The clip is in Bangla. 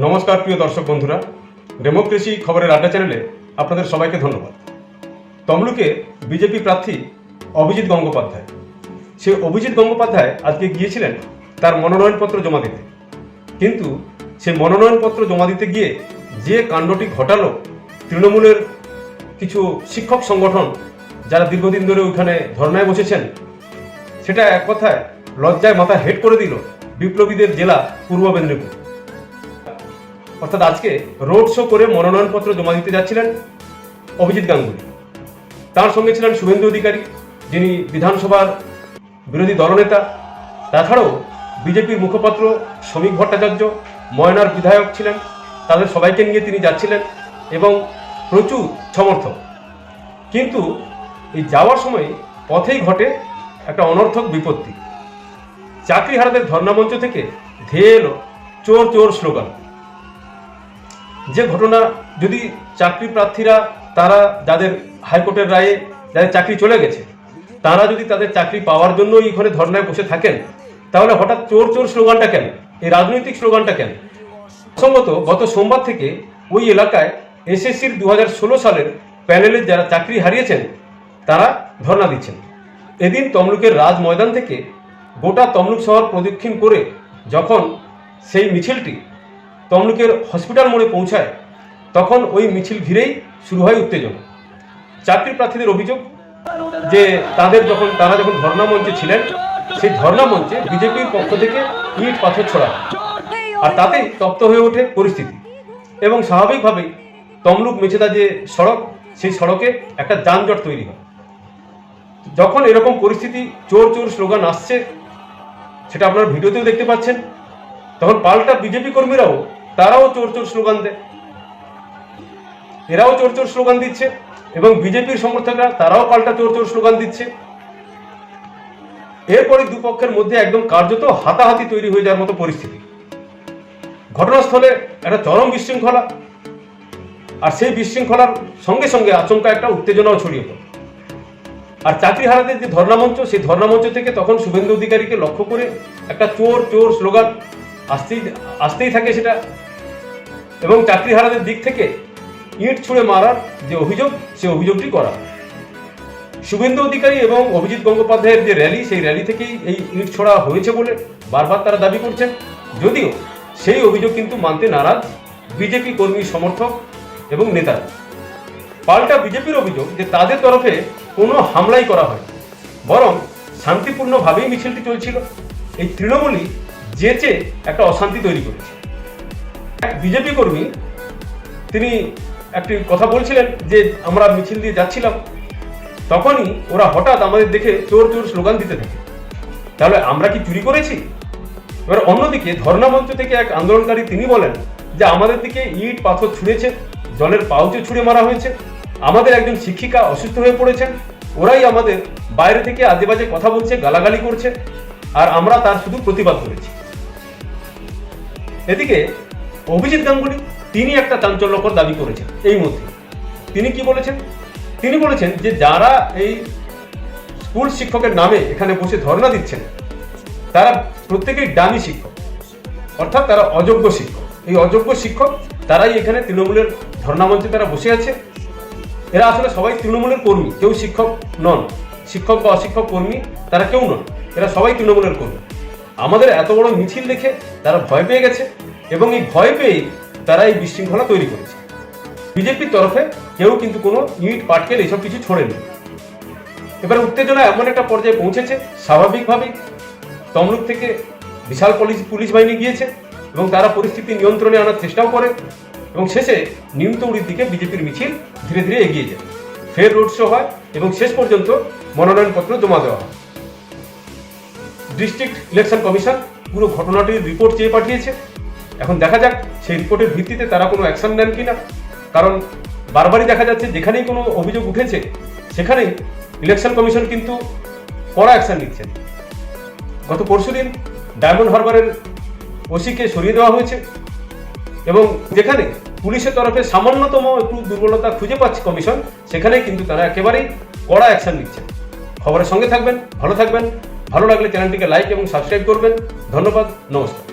নমস্কার, প্রিয় দর্শক বন্ধুরা। ডেমোক্রেসি খবরের আড্ডা চ্যানেলে আপনাদের সবাইকে ধন্যবাদ। তমলুকে বিজেপি প্রার্থী অভিজিৎ গঙ্গোপাধ্যায়। সে অভিজিৎ গঙ্গোপাধ্যায় আজকে গিয়েছিলেন তার মনোনয়নপত্র জমা দিতে। কিন্তু সে মনোনয়নপত্র জমা দিতে গিয়ে যে কাণ্ডটি ঘটালো, তৃণমূলের কিছু শিক্ষক সংগঠন যারা দীর্ঘদিন ধরে ওইখানে ধর্নায় বসেছেন, সেটা এক কথায় লজ্জায় মাথা হেড করে দিল বিপ্লবীদের জেলা পূর্ব মেদিনীপুর। অর্থাৎ আজকে রোড শো করে মনোনয়নপত্র জমা দিতে যাচ্ছিলেন অভিজিৎ গাঙ্গুলি। তার সঙ্গে ছিলেন শুভেন্দু অধিকারী, যিনি বিধানসভার বিরোধী দলনেতা। তাছাড়াও বিজেপির মুখপাত্র শ্রমিক ভট্টাচার্য, ময়নার বিধায়ক ছিলেন। তাদের সবাইকে নিয়ে তিনি যাচ্ছিলেন এবং প্রচুর সমর্থক। কিন্তু এই যাওয়ার সময় পথেই ঘটে একটা অনর্থক বিপত্তি। চাকরিহারাদের ধর্ণামঞ্চ থেকে ধেয়ে এলো চোর চোর স্লোগান। যে ঘটনা যদি চাকরি প্রার্থীরা তারা যাদের হাইকোর্টের রায়ে যাদের চাকরি চলে গেছে, তারা যদি তাদের চাকরি পাওয়ার জন্য এই ঘরে ধর্নায় বসে থাকেন, তাহলে হঠাৎ চোর চোর স্লোগানটা কেন? এই রাজনৈতিক স্লোগানটা কেন? প্রসঙ্গত গত সোমবার থেকে ওই এলাকায় এসএসসির দু হাজার ষোলো সালের প্যানেলের যারা চাকরি হারিয়েছেন, তারা ধর্ণা দিচ্ছেন। এদিন তমলুকের রাজ ময়দান থেকে গোটা তমলুক শহর প্রদক্ষিণ করে যখন সেই মিছিলটি তমলুকের হসপিটাল মোড়ে পৌঁছায়, তখন ওই মিছিল ঘিরেই শুরু হয় উত্তেজনা। চাকরি প্রার্থীদের অভিযোগ যে তাদের যখন, তারা যখন ধর্ণা মঞ্চে ছিলেন, সেই ধর্ণা মঞ্চে বিজেপির পক্ষ থেকে ইট, পাথর ছড়া। আর তাতেই তপ্ত হয়ে ওঠে পরিস্থিতি। এবং স্বাভাবিকভাবেই তমলুক মেছেদা যে সড়ক, সেই সড়কে একটা যানজট তৈরি হয়। যখন এরকম পরিস্থিতি, চোর চোর স্লোগান আসছে, সেটা আপনারা ভিডিওতেও দেখতে পাচ্ছেন, তখন পাল্টা বিজেপি কর্মীরাও তারাও চোর চোর স্লোগান দেয়। এরাও চোর চোর স্লোগান দিচ্ছে এবং বিজেপির সমর্থকরা তারাও পাল্টা চোর চোর স্লোগান দিচ্ছে। এরপরে দুপক্ষের মধ্যে একদম কার্যত হাতাহাতি তৈরি হয়ে যাওয়ার মতো পরিস্থিতি। ঘটনাস্থলে একটা চরম বিশৃঙ্খলা আর সেই বিশৃঙ্খলার সঙ্গে সঙ্গে আচমকা একটা উত্তেজনাও ছড়িয়ে পড়ে। আর চাকরি চাকরিহারাদের যে ধর্ণামঞ্চ সেই ধর্ণামঞ্চ থেকে তখন শুভেন্দু অধিকারীকে লক্ষ্য করে একটা চোর চোর স্লোগান আসতেই আসতেই থাকে সেটা। এবং চাকরিহারাদের দিক থেকে ইট ছুঁড়ে মারার যে অভিযোগ, সে অভিযোগটি করা। শুভেন্দু অধিকারী এবং অভিজিৎ গঙ্গোপাধ্যায়ের যে র্যালি, সেই র্যালি থেকেই এই ইট ছোড়া হয়েছে বলে বারবার তারা দাবি করছেন। যদিও সেই অভিযোগ কিন্তু মানতে নারাজ বিজেপি কর্মী সমর্থক এবং নেতারা পাল্টা বিজেপির অভিযোগ যে তাদের তরফে কোনো হামলাই করা হয় বরং শান্তিপূর্ণভাবেই মিছিলটি চলছিল। এই তৃণমূলই যেচে একটা অশান্তি তৈরি করেছে। এক বিজেপি কর্মী, তিনি একটি কথা বলছিলেন যে, আমরা মিছিল দিয়ে যাচ্ছিলাম। তখনই ওরা হঠাৎ আমাদের দেখে চোর চোর স্লোগান দিতে থাকে। তাহলে আমরা কি চুরি করেছি? এবার অন্যদিকে ধর্ণামঞ্চ থেকে এক আন্দোলনকারী তিনি বলেন যে, আমাদের দিকে ইট, পাথর ছুঁড়েছে, জলের পাউচে ছুঁড়ে মারা হয়েছে। আমাদের একজন শিক্ষিকা অসুস্থ হয়ে পড়েছেন। ওরাই আমাদের বাইরে থেকে আজে বাজে কথা বলছে, গালাগালি করছে, আর আমরা তার শুধু প্রতিবাদ করেছি। এদিকে অভিজিৎ গাঙ্গুলি, তিনি একটা চাঞ্চল্যকর দাবি করেছেন এই মধ্যে তিনি কি বলেছেন? তিনি বলেছেন যে যারা এই স্কুল শিক্ষকের নামে এখানে বসে ধর্ণা দিচ্ছেন, তারা প্রত্যেকেই ডামি শিক্ষক। অর্থাৎ তারা অযোগ্য শিক্ষক। এই অযোগ্য শিক্ষক তারাই এখানে তৃণমূলের ধর্ণামঞ্চে তারা বসে আছে। এরা আসলে সবাই তৃণমূলের কর্মী। কেউ শিক্ষক নন। শিক্ষক বা অশিক্ষক কর্মী তারা কেউ নন। এরা সবাই তৃণমূলের কর্মী। আমাদের এত বড় মিছিল দেখে তারা ভয় পেয়ে গেছে এবং এই ভয় পেয়ে তারা এই বিশৃঙ্খলা তৈরি করেছে। বিজেপির তরফে কেউ কিন্তু কোনো ইট, পাটকেল এসব কিছু ছড়েনি। এবার উত্তেজনা এমন একটা পর্যায়ে পৌঁছেছে, স্বাভাবিকভাবেই তমলুক থেকে বিশাল পুলিশ পুলিশ বাহিনী গিয়েছে এবং তারা পরিস্থিতি নিয়ন্ত্রণে আনার চেষ্টাও করে এবং শেষে নিমতৌড়ির দিকে বিজেপির মিছিল ধীরে ধীরে এগিয়ে যায়। ফের রোড শো হয় এবং শেষ পর্যন্ত মনোনয়নপত্র জমা দেওয়া হয়। ডিস্ট্রিক্ট ইলেকশন কমিশন পুরো ঘটনাটির রিপোর্ট চেয়ে পাঠিয়েছে। এখন দেখা যাক সেই রিপোর্টের ভিত্তিতে তারা কোনো অ্যাকশন নেন কিনা। কারণ বারবারই দেখা যাচ্ছে যেখানেই কোনো অভিযোগ উঠেছে, সেখানেই ইলেকশন কমিশন কিন্তু কড়া অ্যাকশন নিচ্ছেন গত পরশুদিন ডায়মন্ড হারবারের ওসিকে সরিয়ে দেওয়া হয়েছে এবং যেখানে পুলিশের তরফে সামান্যতম একটু দুর্বলতা খুঁজে পাচ্ছে কমিশন সেখানে কিন্তু তারা একেবারেই কড়া অ্যাকশন নিচ্ছেন খবরের সঙ্গে থাকবেন, ভালো থাকবেন। ভালো লাগলে চ্যানেলটিকে লাইক এবং সাবস্ক্রাইব করবেন। ধন্যবাদ নমস্কার।